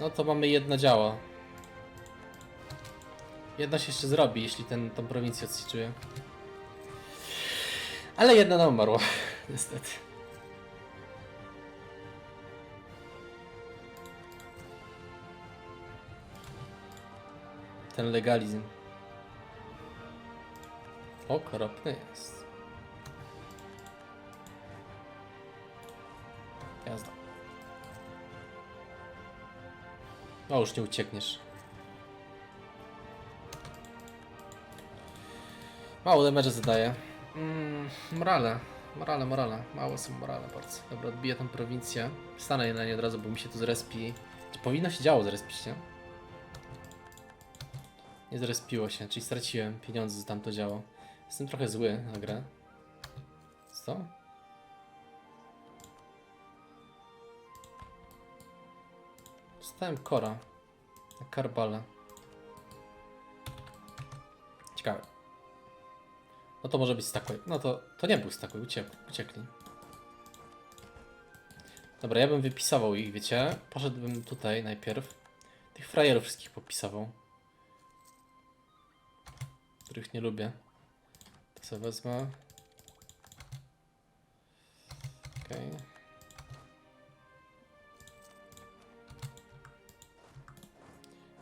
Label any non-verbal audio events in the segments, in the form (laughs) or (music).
No to mamy jedno działo. Jedno się jeszcze zrobi, jeśli ten, tą prowincję odsieczuje. Ale jedno nam umarło, (laughs) niestety. Ten legalizm. Okropny jest. Jazda. O, już nie uciekniesz. Mało damage zadaje. Mm, morale. Morale, morale. Mało są morale bardzo. Dobra, odbiję tą prowincję. Stanę na nie od razu, bo mi się tu zrespi. Czy powinno się działo zrespić, nie? Nie zrespiło się, czyli straciłem pieniądze za tamto działo. Jestem trochę zły na grę. Co? Dostałem kora. Karbala. Ciekawe. No to może być stakoj. No to, to nie był stakoj, uciek, uciekli. Dobra, ja bym wypisował ich, wiecie? Poszedłbym tutaj najpierw. Tych frajerów wszystkich popisował. Których nie lubię. To sobie wezmę. Okej.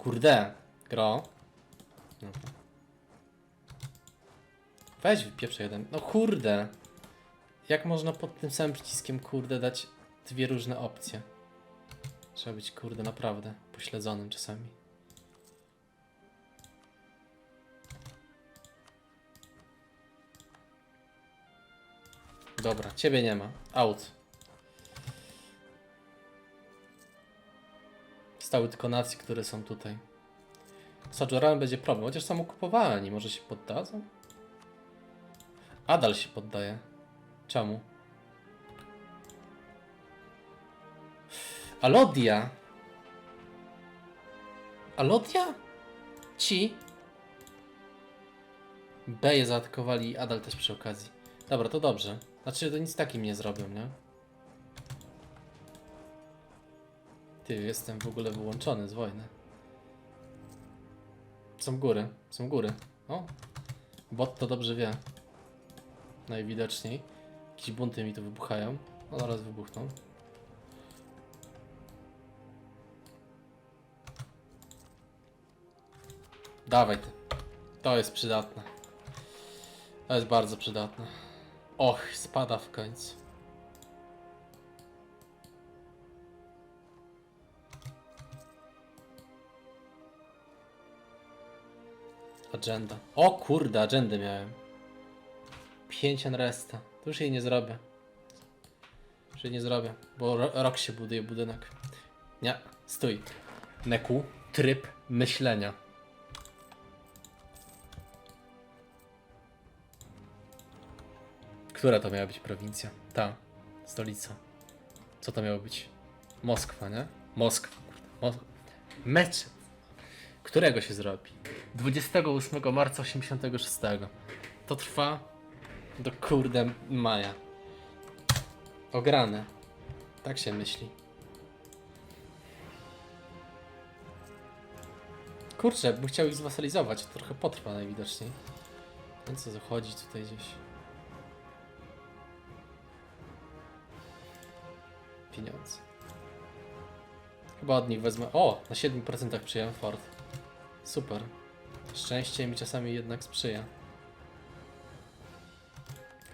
Kurde, gro. Dobra. Weź wypieprzę jeden. No kurde. Jak można pod tym samym przyciskiem kurde dać dwie różne opcje? Trzeba być kurde naprawdę pośledzonym czasami. Dobra, ciebie nie ma. Out. Stały tylko nacje, które są tutaj. Z będzie problem, chociaż są okupowani. Może się poddadzą? Adal się poddaje. Czemu? Alodia! Alodia? Ci? B je zaatakowali, Adal też przy okazji. Dobra, to dobrze. Znaczy, to nic takim nie zrobią, nie? Ty, jestem w ogóle wyłączony z wojny. Są góry, są góry. O! Bot to dobrze wie. Najwidoczniej. Jakieś bunty mi tu wybuchają. No zaraz wybuchną. Dawaj ty. To jest przydatne. To jest bardzo przydatne. Och, spada w końcu. Agenda. O kurde, agendę miałem. 5 resta. To już jej nie zrobię. Już jej nie zrobię, bo ro rok się buduje budynek. Nie, stój. Neku, tryb myślenia. Która to miała być prowincja? Ta, stolica. Co to miało być? Moskwa, nie? Moskwa. Mos Mecz. Którego się zrobi? 28 marca 86. To trwa do kurde maja. Ograne. Tak się myśli. Kurczę, bym chciał ich zwasalizować. To trochę potrwa najwidoczniej. Ten co zachodzi tutaj gdzieś. Pieniądze. Chyba od nich wezmę. O! Na 7% przyjąłem Ford. Super. Szczęście mi czasami jednak sprzyja.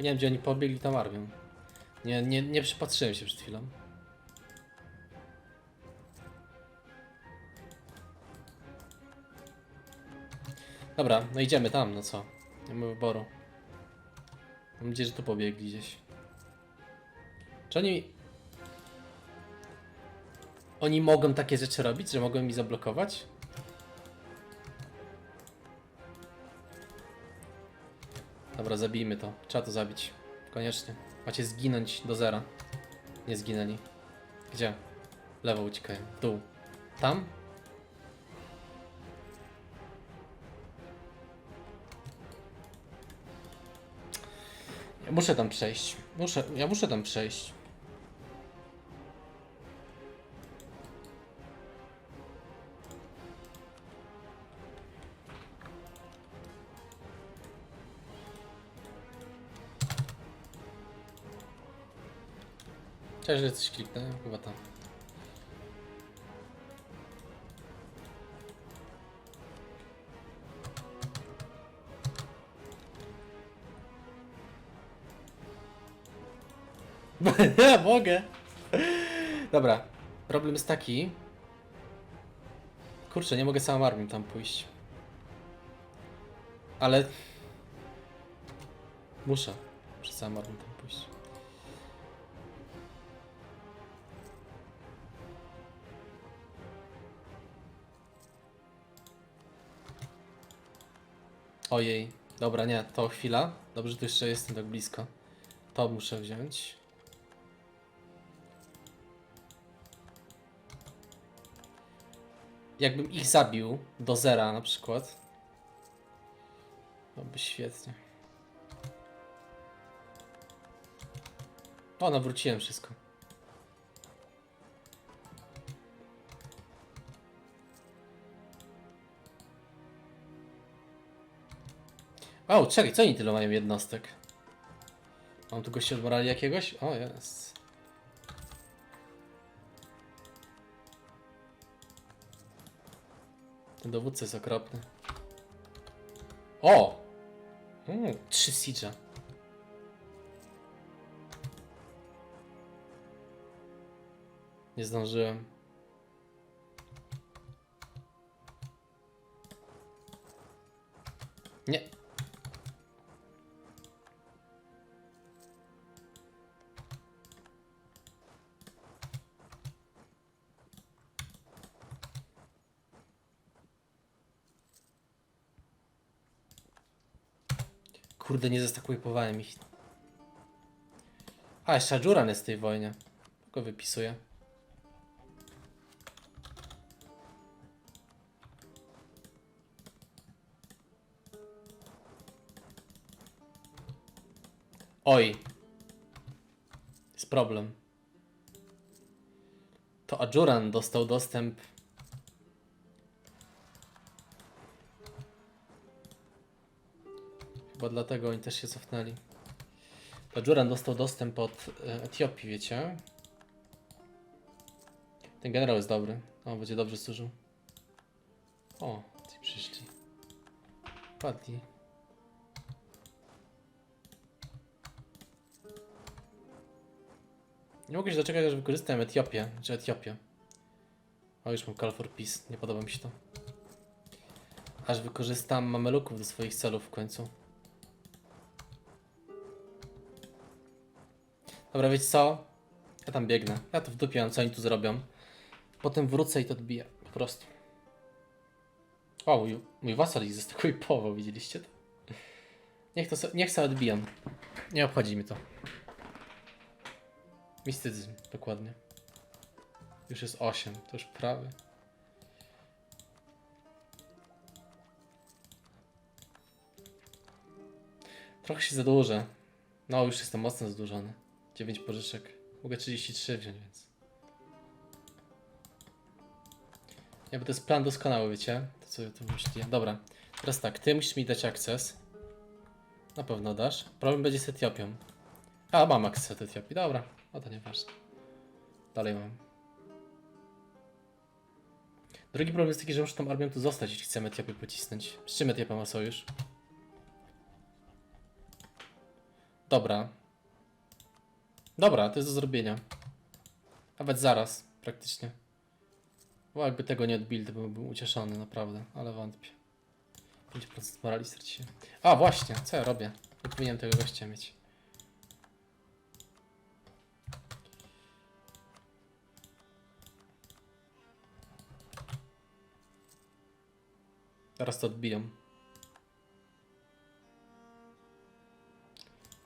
Nie wiem, gdzie oni pobiegli tą armią. Nie, nie, nie przypatrzyłem się przed chwilą. Dobra, no idziemy tam, no co? Nie mamy wyboru. Mam nadzieję, że tu pobiegli gdzieś. Czy oni... Oni mogą takie rzeczy robić, że mogą mi zablokować? Dobra, zabijmy to. Trzeba to zabić. Koniecznie. Macie zginąć do zera. Nie zginęli. Gdzie? Lewo uciekają. W dół. Tam? Ja muszę tam przejść. Muszę, ja muszę tam przejść. Cześć, że coś kliknę, chyba tam. (laughs) Mogę. Dobra, problem jest taki. Kurczę, nie mogę całą armią tam pójść. Ale... Muszę. Muszę całą armią tam Ojej, dobra, nie, to chwila. Dobrze, tu jeszcze jestem tak blisko. To muszę wziąć. Jakbym ich zabił do zera na przykład. To by świetnie. O, nawróciłem wszystko. O, czekaj, co oni tyle mają jednostek? Mam tu gości od morali jakiegoś? O, jest. Ten dowódca jest okropny. O! Mm, trzy siege'a. Nie zdążyłem. Nie. Kurde, nie zestakwipowałem ich. A, jeszcze Adjuran jest w tej wojnie. Go wypisuję. Oj. Jest problem. To Adjuran dostał dostęp. Chyba dlatego oni też się cofnęli. To Adjuran dostał dostęp od e, Etiopii, wiecie? Ten generał jest dobry. O, będzie dobrze służył. O, ci przyszli. Padli. Nie mogę się doczekać, aż wykorzystam Etiopię, czy Etiopię. O, już mam Call for Peace, nie podoba mi się to. Aż wykorzystam mameluków do swoich celów w końcu. Dobra, wiecie co? Ja tam biegnę. Ja to w dupie mam, co oni tu zrobią. Potem wrócę i to odbiję. Po prostu. O, mój, mój wasal ich zestakuipował, widzieliście to? Niech to, niech se odbijam. Nie obchodzi mi to. Mistycyzm, dokładnie. Już jest 8, to już prawie. Trochę się zadłużę. No, już jestem mocno zadłużony. 9 pożyczek. Mogę 33 wziąć, więc. Nie, bo to jest plan doskonały, wiecie? To co tu myśli. Dobra, teraz tak, ty musisz mi dać akces. Na pewno dasz. Problem będzie z Etiopią. A, mam akces do Etiopii, dobra. No to nieważne. Dalej mam. Drugi problem jest taki, że muszę tą armią tu zostać, jeśli chcemy Etiopię pocisnąć. Z czym Etiopia ma sojusz? Dobra. Dobra, to jest do zrobienia. Nawet zaraz, praktycznie. Bo jakby tego nie odbili, to byłbym ucieszony, naprawdę, ale wątpię. 5% morali straciłem. A, właśnie, co ja robię? Nie powinienem tego gościa mieć. Teraz to odbiją.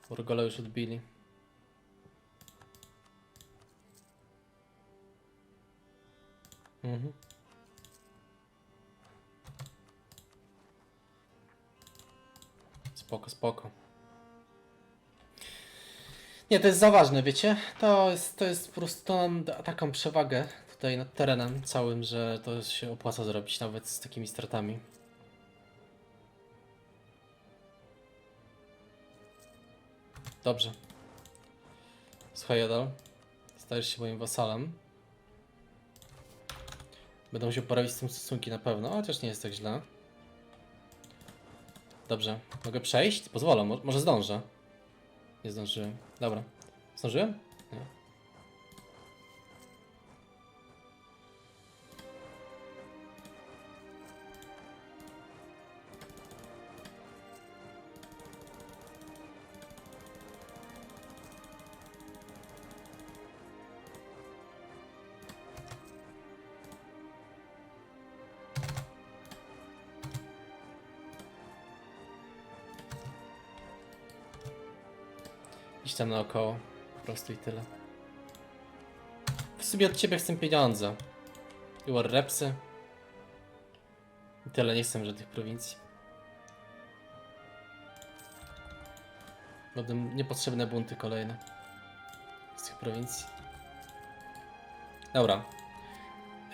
Urgola już odbili. Mhm. Spoko, spoko. Nie, to jest za ważne, wiecie? To jest, to jest po prostu, to nam da taką przewagę tutaj nad terenem całym, że to się opłaca zrobić nawet z takimi stratami. Dobrze. Słuchaj, Jadal. Stajesz się moim wasalem. Będę musiał poprawić z tym stosunki na pewno, chociaż nie jest tak źle. Dobrze, mogę przejść? Pozwolę, mo- może zdążę. Nie zdążyłem. Dobra. Zdążyłem? Nie. Iść tam naokoło. Po prostu i tyle. W sumie od ciebie chcę pieniądze. I war repsy. I tyle, nie chcę żadnych prowincji. Będą niepotrzebne bunty kolejne. Z tych prowincji. Dobra.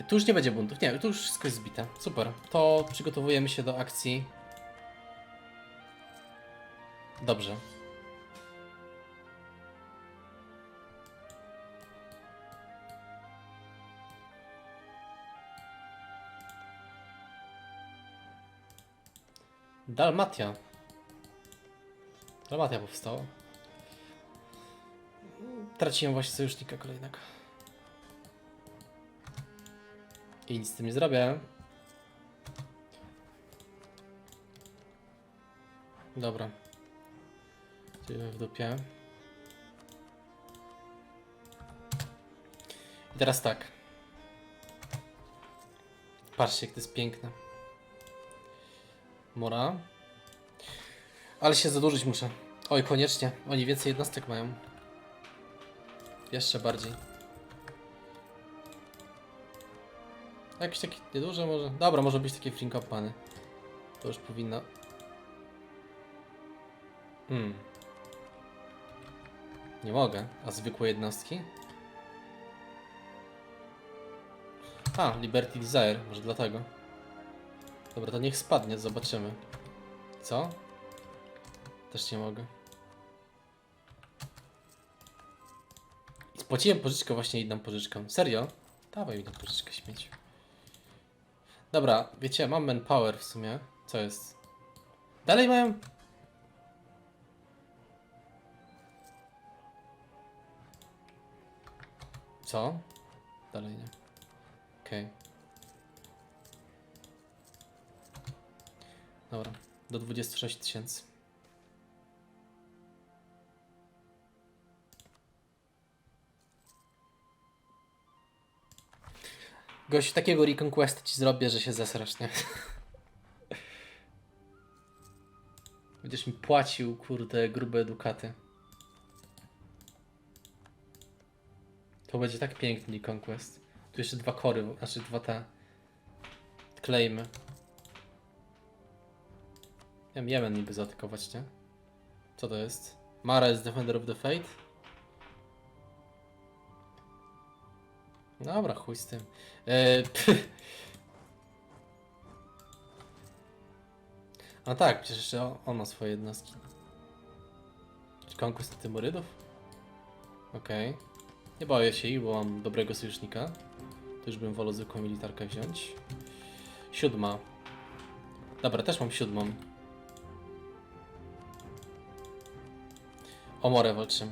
Tu już nie będzie buntów. Nie, tu już wszystko jest zbite. Super. To przygotowujemy się do akcji. Dobrze. Dalmatia. Dalmatia powstała. Traciłem właśnie sojusznika kolejnego. I nic z tym nie zrobię. Dobra. Idziemy w dupie. I teraz tak. Patrzcie, jak to jest piękne. Mora. Ale się zadłużyć muszę. Oj, koniecznie. Oni więcej jednostek mają. Jeszcze bardziej. Jakiś taki nieduży może? Dobra, może być takie flinkopany. To już powinno... Hmm. Nie mogę. A zwykłe jednostki? A, Liberty Desire. Może dlatego. Dobra, to niech spadnie, zobaczymy. Co? Też nie mogę. Spłaciłem pożyczkę, właśnie inną pożyczkę. Serio? Dawaj mi tą pożyczkę śmieć. Dobra, wiecie, mam manpower w sumie. Co jest? Dalej mają... Co? Dalej nie. Okej. Dobra, do 26 tysięcy. Gość, takiego reconquesta ci zrobię, że się zesrasz, nie? (laughs) Będziesz mi płacił, kurde, grube dukaty. To będzie tak piękny reconquest. Tu jeszcze dwa kory, znaczy dwa te... Claimy. Wiem, Jemen niby zaatakować, nie? Co to jest? Mara jest Defender of the Fate? Dobra, chuj z tym. Eee. A tak, przecież jeszcze on, ma swoje jednostki. Czy Conquest Tymurydów? Okej. Nie boję się bo mam dobrego sojusznika. To już bym wolał zwykłą militarkę wziąć. Siódma. Dobra, też mam siódmą. O morę walczymy.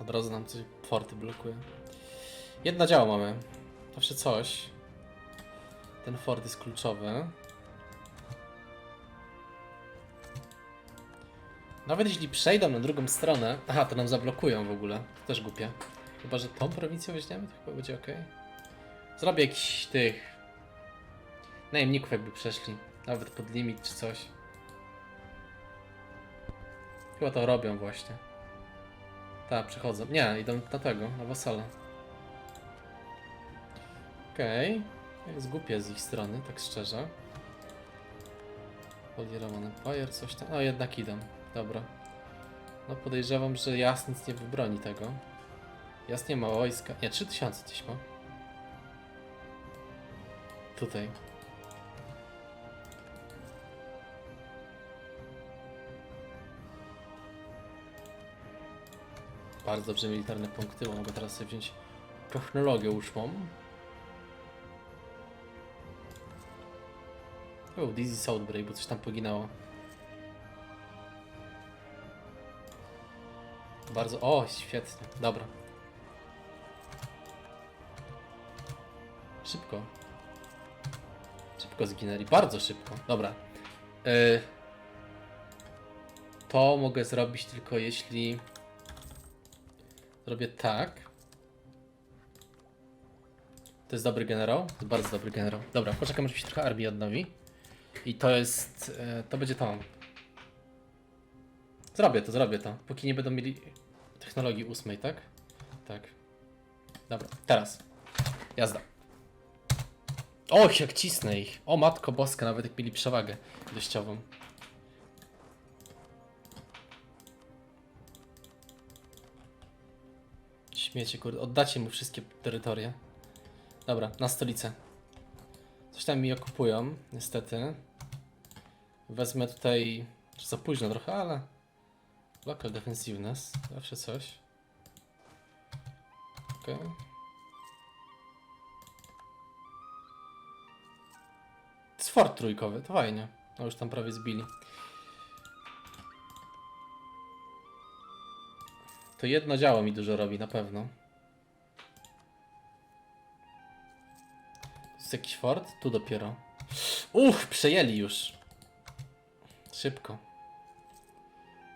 Od razu nam coś forty blokuje. Jedna działa mamy. Zawsze coś. Ten fort jest kluczowy. Nawet jeśli przejdą na drugą stronę... Aha, to nam zablokują w ogóle. To też głupie. Chyba, że tą prowincję weźmiemy, to chyba będzie ok. Zrobię jakiś tych... Najemników jakby przeszli. Nawet pod limit czy coś. Chyba to robią właśnie. Tak, przychodzą. Nie, idą na tego, na wasala. Okej. Okay. Jest głupie z ich strony, tak szczerze. Polierowany Empire, coś tam. O, jednak idą. Dobra. No podejrzewam, że Jas nic nie wybroni tego. Jas nie ma wojska. Nie, 3000 gdzieś ma. Tutaj. Bardzo dobrze militarne punkty, bo mogę teraz sobie wziąć technologię uszmą. O, Dizzy Southbreak, bo coś tam poginęło. Bardzo. O, świetnie. Dobra. Szybko. Szybko zginęli. Bardzo szybko. Dobra. Y, to mogę zrobić tylko jeśli. Zrobię tak. To jest dobry generał. To bardzo dobry generał. Dobra, poczekam, aż się trochę armii odnowi. I to jest. y, To będzie to. Zrobię to, zrobię to. Póki nie będą mieli technologii ósmej, tak? Tak. Dobra, teraz. Jazda. Och, jak cisnę ich. O matko boska, nawet jak mieli przewagę ilościową. Śmiecie, kurde. Oddacie mu wszystkie terytoria. Dobra, na stolicę. Coś tam mi okupują, niestety. Wezmę tutaj... Za późno trochę, ale... Local defensiveness. Zawsze coś. Okej. Jest fort trójkowy, to fajnie. No już tam prawie zbili. To jedno działo mi dużo robi, na pewno. Jest jakiś fort? Tu dopiero. Uch, przejęli już. Szybko.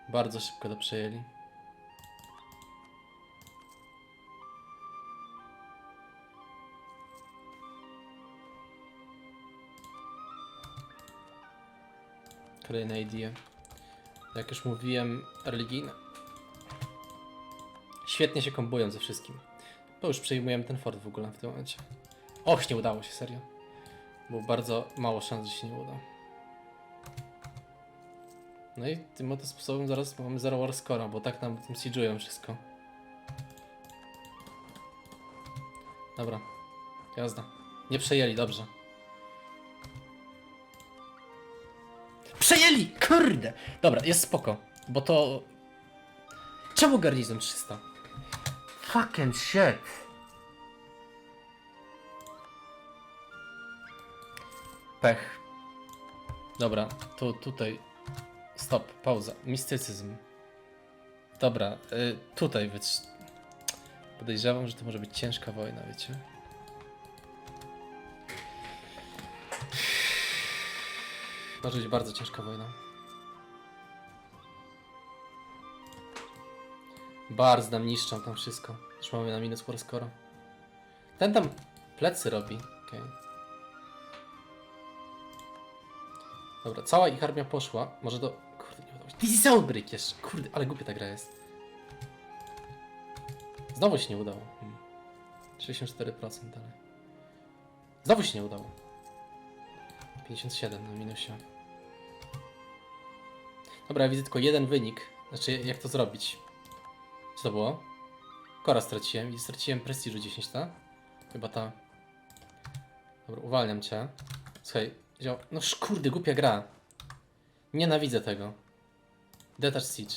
Bardzo szybko to przejęli. Kolejna idea. Jak już mówiłem, religijne. Świetnie się kombują ze wszystkim. To już przejmujemy ten fort w ogóle w tym momencie. Och, nie udało się, serio. Było bardzo mało szans, że się nie uda. No i tym oto sposobem zaraz mamy 0 war score, bo tak nam tym siege'ują wszystko. Dobra, jazda. Nie przejęli, dobrze. Przejęli! Kurde! Dobra, jest spoko, bo to... Czemu garnizon 300? Fucking shit! Pech. Dobra, to tutaj Stop, pauza. Mistycyzm. Dobra, y, tutaj wytrz... Podejrzewam, że to może być ciężka wojna, wiecie? Może być bardzo ciężka wojna. Bardzo nam niszczą tam wszystko. Już mamy na minus score. Ten tam plecy robi. Okej. Dobra, cała ich armia poszła. Może do. Kurde, nie udało się. This Outbreak jeszcze. Kurde, ale głupia ta gra jest. Znowu się nie udało. Hmm. 64% dalej. Znowu się nie udało. 57 na minusie. Dobra, ja widzę tylko jeden wynik. Znaczy, jak to zrobić? Co to było? Kora straciłem i straciłem prestiżu 10, tak? Chyba ta. Dobra, uwalniam cię. Słuchaj, Wziął... No sz- kurde, głupia gra. Nienawidzę tego. Detach Siege.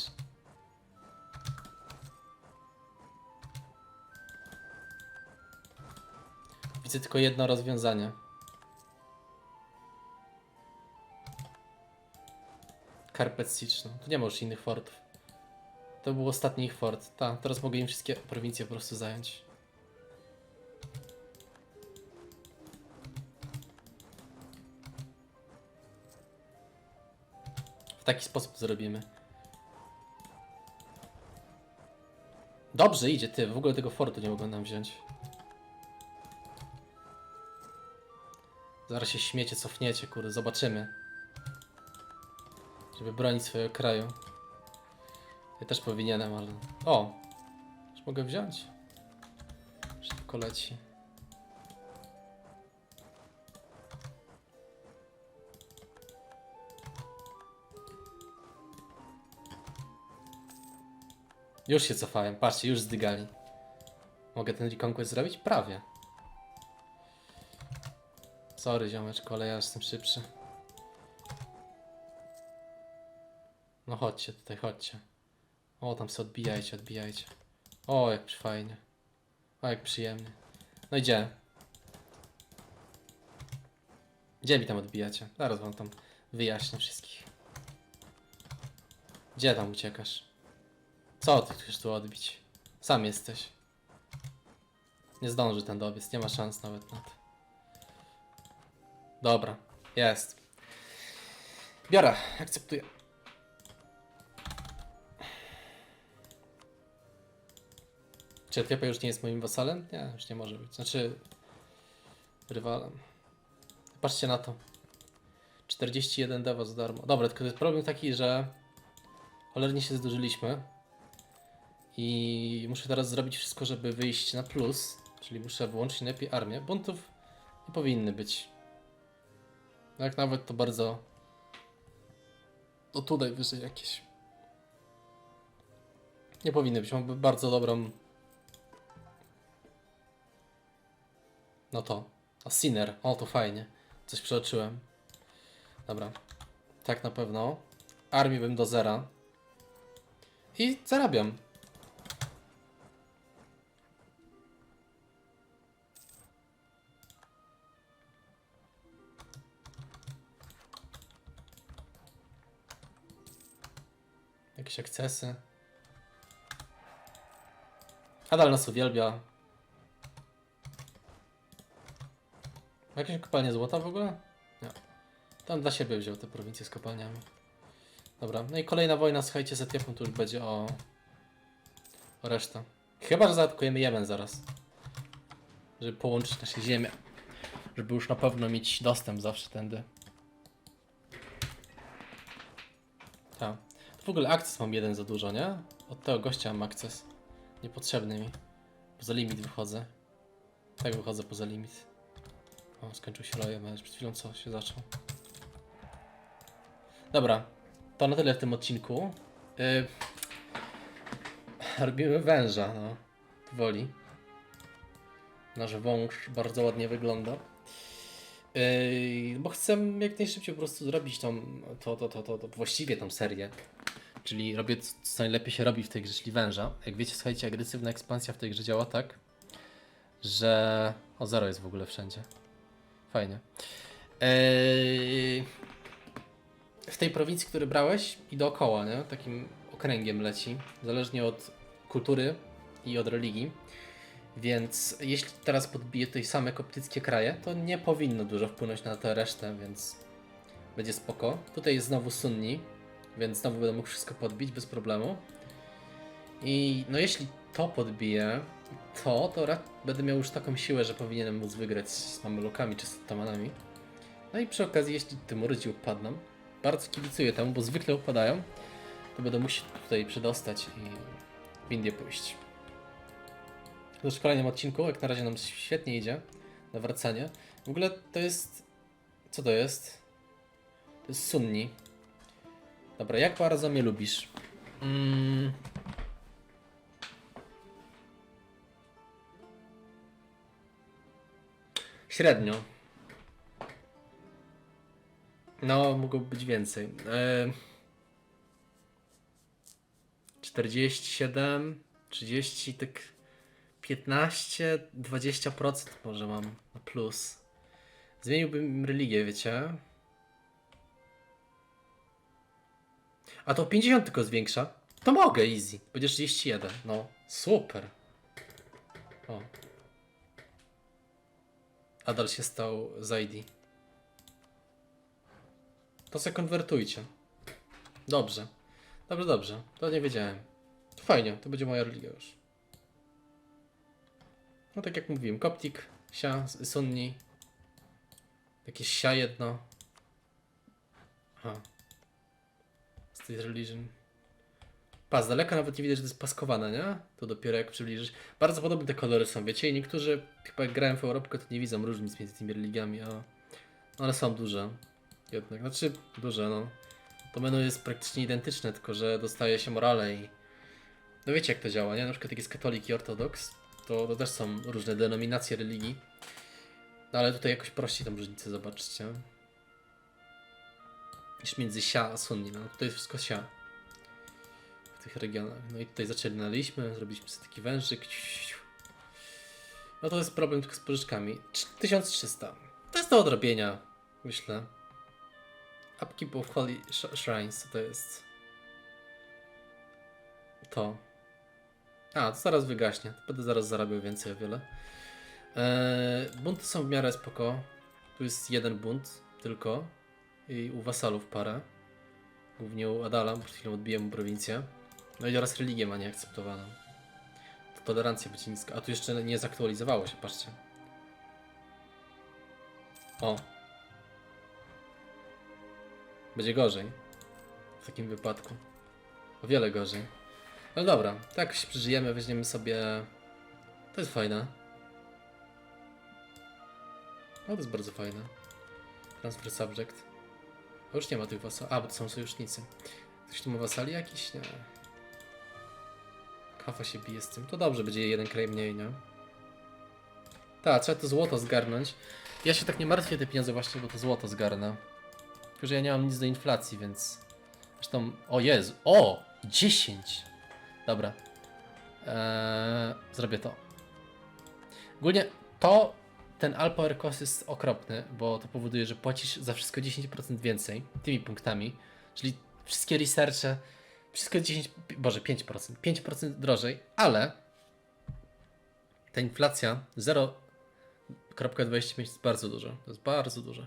Widzę tylko jedno rozwiązanie. Carpet Siege, no. Tu nie ma już innych fortów. To był ostatni ich fort. Tak, teraz mogę im wszystkie prowincje po prostu zająć. W taki sposób zrobimy. Dobrze idzie, ty. W ogóle tego fortu nie mogą nam wziąć. Zaraz się śmiecie, cofniecie, kurde, zobaczymy. Żeby bronić swojego kraju. Ja też powinienem, ale... O! Już mogę wziąć? Szybko leci. Już się cofałem, patrzcie, już zdygali. Mogę ten reconquest zrobić? Prawie. Sorry ziomeczko, ale ja jestem szybszy. No chodźcie tutaj, chodźcie. O, tam sobie odbijajcie, odbijajcie. O, jak fajnie. O, jak przyjemnie. No i gdzie? Gdzie mi tam odbijacie? Zaraz wam tam wyjaśnię wszystkich. Gdzie tam uciekasz? Co ty chcesz tu odbić? Sam jesteś. Nie zdąży ten dobiec, nie ma szans nawet na to. Dobra, jest. Biorę, akceptuję. Czy Etiopia już nie jest moim wasalem? Nie, już nie może być. Znaczy, rywalem. Patrzcie na to. 41 dewa za darmo. Dobra, tylko jest problem taki, że cholernie się zdłużyliśmy. I muszę teraz zrobić wszystko, żeby wyjść na plus. Czyli muszę wyłączyć najlepiej armię. Buntów nie powinny być. Jak nawet to bardzo. O tutaj wyżej jakieś. Nie powinny być. Mam bardzo dobrą. No to. A Sinner. O, to fajnie. Coś przeoczyłem. Dobra. Tak na pewno. Armię bym do zera. I zarabiam. Jakieś akcesy. Nadal nas uwielbia. Jakieś kopalnie złota w ogóle? Nie. Tam dla siebie wziął te prowincje z kopalniami. Dobra, no i kolejna wojna, słuchajcie, z Etiopią to już będzie o... o resztę. Chyba, że zaatakujemy Jemen zaraz. Żeby połączyć nasze ziemię. Żeby już na pewno mieć dostęp zawsze tędy. Tak. W ogóle akces mam jeden za dużo, nie? Od tego gościa mam akces. Niepotrzebny mi. Poza limit wychodzę. Tak wychodzę poza limit. O, skończył się rojem, ale przed chwilą co się zaczął. Dobra, to na tyle w tym odcinku. Yy... Robimy węża, no. Powoli. Nasz wąż bardzo ładnie wygląda. Yy, bo chcę jak najszybciej po prostu zrobić tą, to, to, to, to, to właściwie tą serię. Czyli robię co, co najlepiej się robi w tej grze, czyli węża. Jak wiecie, słuchajcie, agresywna ekspansja w tej grze działa tak, że... O, zero jest w ogóle wszędzie. Fajnie. Eee, w tej prowincji, który brałeś i dookoła, nie? Takim okręgiem leci, zależnie od kultury i od religii. Więc jeśli teraz podbiję tutaj same koptyckie kraje, to nie powinno dużo wpłynąć na tę resztę, więc będzie spoko. Tutaj jest znowu Sunni, więc znowu będę mógł wszystko podbić bez problemu. I no jeśli to podbiję, to, to będę miał już taką siłę, że powinienem móc wygrać z Mamelukami czy z Otomanami. No i przy okazji, jeśli Tymurydzi upadną, bardzo kibicuję temu, bo zwykle upadają, to będę musiał tutaj przedostać i w Indię pójść. Już w kolejnym odcinku, jak na razie nam świetnie idzie, nawracanie. W ogóle to jest... Co to jest? To jest Sunni. Dobra, jak bardzo mnie lubisz? Mm. Średnio. No, mogło być więcej. E... 47, 30, tak 15, 20% może mam na plus. Zmieniłbym religię, wiecie? A to 50 tylko zwiększa. To mogę, easy. Będzie 31. No, super. O. Adal się stał Zaidi. To se konwertujcie. Dobrze. Dobrze, dobrze. To nie wiedziałem. To fajnie, to będzie moja religia już. No tak jak mówiłem, Koptik, Sia, Sunni. Jakieś Sia jedno. Aha. State Religion. Pa, z daleka nawet nie widać, że to jest paskowane, nie? To dopiero jak przybliżysz. Bardzo podobne te kolory są, wiecie? I niektórzy, chyba jak grałem w Europkę, to nie widzą różnic między tymi religiami, a one są duże. Jednak, znaczy duże, no. To menu jest praktycznie identyczne, tylko że dostaje się morale i... No wiecie jak to działa, nie? Na przykład jak jest katolik i ortodoks, to, to też są różne denominacje religii. No ale tutaj jakoś prościej tą różnicę zobaczcie. Niż między Sia a Sunni, no tutaj jest wszystko Sia. Tych regionach. No i tutaj zaczynaliśmy, zrobiliśmy sobie taki wężyk. No to jest problem tylko z pożyczkami. Trz- 1300. To jest do odrobienia, myślę. Upkeep of Holy Sh- Shrines, to jest? To. A, to zaraz wygaśnie. Będę zaraz zarabiał więcej o wiele. Eee, bunty są w miarę spoko. Tu jest jeden bunt tylko. I u wasalów parę. Głównie u Adala, bo przed chwilą mu prowincję. No i oraz religię ma nieakceptowaną. To tolerancja będzie niska. A tu jeszcze nie zaktualizowało się, patrzcie. O. Będzie gorzej. W takim wypadku. O wiele gorzej. No dobra, tak się przeżyjemy, weźmiemy sobie... To jest fajne. No to jest bardzo fajne. Transfer subject. A już nie ma tych wasali. A, bo to są sojusznicy. Ktoś tu ma wasali jakiś? Nie. Kafa się bije z tym. To dobrze, będzie jeden kraj mniej, nie? Tak, trzeba to złoto zgarnąć. Ja się tak nie martwię te pieniądze właśnie, bo to złoto zgarnę. Tylko, że ja nie mam nic do inflacji, więc... Zresztą... O Jezu! O! 10! Dobra. Eee, zrobię to. Ogólnie to, ten Alpo Air jest okropny, bo to powoduje, że płacisz za wszystko 10% więcej tymi punktami, czyli wszystkie researche, wszystko 10, boże 5%, 5% drożej, ale ta inflacja 0,25 jest bardzo dużo, to jest bardzo dużo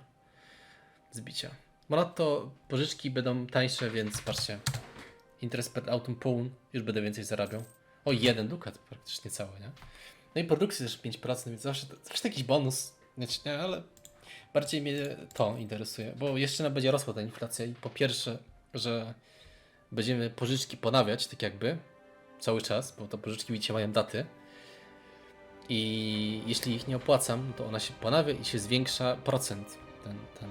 zbicia. Ponadto pożyczki będą tańsze, więc patrzcie, interest per autumn pool już będę więcej zarabiał. O, jeden dukat praktycznie cały, nie? No i produkcja też 5%, więc zawsze, zawsze jakiś bonus. Znaczy, nie, ale bardziej mnie to interesuje, bo jeszcze będzie rosła ta inflacja i po pierwsze, że będziemy pożyczki ponawiać, tak jakby, cały czas, bo to pożyczki widzicie mają daty. I jeśli ich nie opłacam, to ona się ponawia i się zwiększa procent, ten, ten,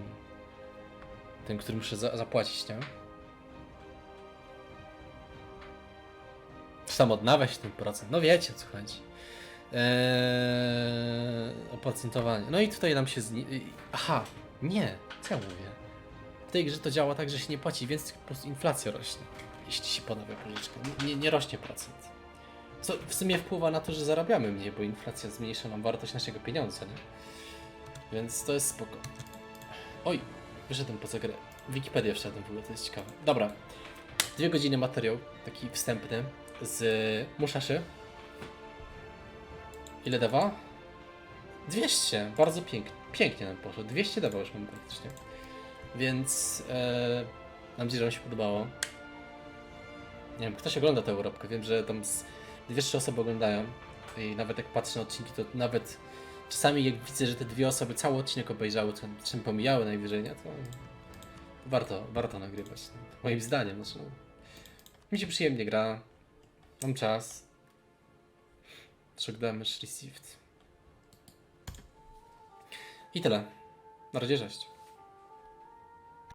ten który muszę za, zapłacić, nie? Sam odnawia się ten procent, no wiecie co chodzi. Eee, oprocentowanie. No i tutaj nam się zni... Aha, nie, co ja mówię? Tej grze to działa tak, że się nie płaci tylko po prostu inflacja rośnie, jeśli się ponawia pożyczka. Nie, nie, nie rośnie procent. Co w sumie wpływa na to, że zarabiamy mniej, bo inflacja zmniejsza nam wartość naszego pieniądza, nie? Więc to jest spoko. Oj, wyszedłem poza grę. Wikipedię wszedłem w ogóle, to jest ciekawe. Dobra, dwie godziny materiał, taki wstępny, z Muszaszy. Ile dawa? 200, bardzo pięknie. Pięknie nam poszło. 200 dawał już mam praktycznie. Więc e, mam nadzieję, że Wam się podobało. Nie wiem, ktoś ogląda tę Europkę. Wiem, że tam dwie, trzy osoby oglądają. I nawet jak patrzę na odcinki, to nawet czasami jak widzę, że te dwie osoby cały odcinek obejrzały, to czym pomijały najwyżej, nie? To warto, warto nagrywać. Moim zdaniem. Znaczy, no, mi się przyjemnie gra. Mam czas. Shock damage received. I tyle. Na razie, cześć.